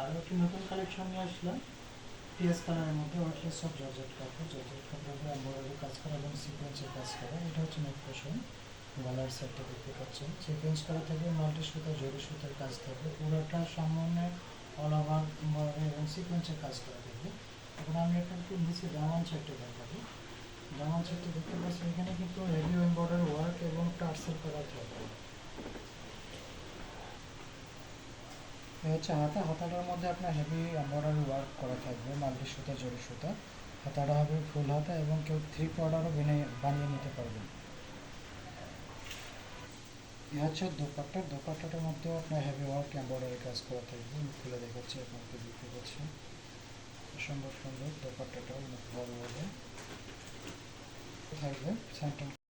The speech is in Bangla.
আর একটি নতুন কালেকশন নিয়ে আসলাম। পিএস কালারের মধ্যে ওয়ার্কলেস সব জর্জেট কাপড় জর্জেট কাপড়ের উপরে এমব্রয়ডারি কাজ করা এবং সিকোয়েন্সের কাজ করা। এটা হচ্ছে নেক পোষণ গলার সাইডটা দেখতে পাচ্ছেন। সিকোয়েন্স করা থাকবে মাল্টি সুতা জরি সুতার কাজ থাকবে। পুরোটা সামনে অল ওভার এমব্রয়ডারি এবং সিকোয়েন্সের কাজ করা থাকবে। এখন আমি আপনাকে নিচে ডাউন সাইডটা দেখাবো। ডাউন সাইডটা দেখতে পাচ্ছেন, এখানে কিন্তু হেভি এমব্রয়ডারি ওয়ার্ক এবং টার্সেল করা থাকবে। হচ্ছে হাতা। হাতাটার মধ্যে আপনার হেভি এমব্রয়ডারি ওয়ার্ক করা থাকবে, মাল্টি সুতা, জরি সুতা। হাতাটা হবে ফুল হাতা এবং কেউ থ্রি কোয়ার্টারও বানিয়ে নিতে পারবেন। এ হচ্ছে দোপাট্টা। দোপাট্টাটার মধ্যেও আপনার হেভি ওয়ার্ক এমব্রয়ডারি কাজ করা থাকবে। আমি খুলে দেখাচ্ছি, আপনাকে দেখতে পাচ্ছেন সুন্দর সুন্দর দোপাট্টাটাও অনেক বড় হবে। থাকবে সেন্টার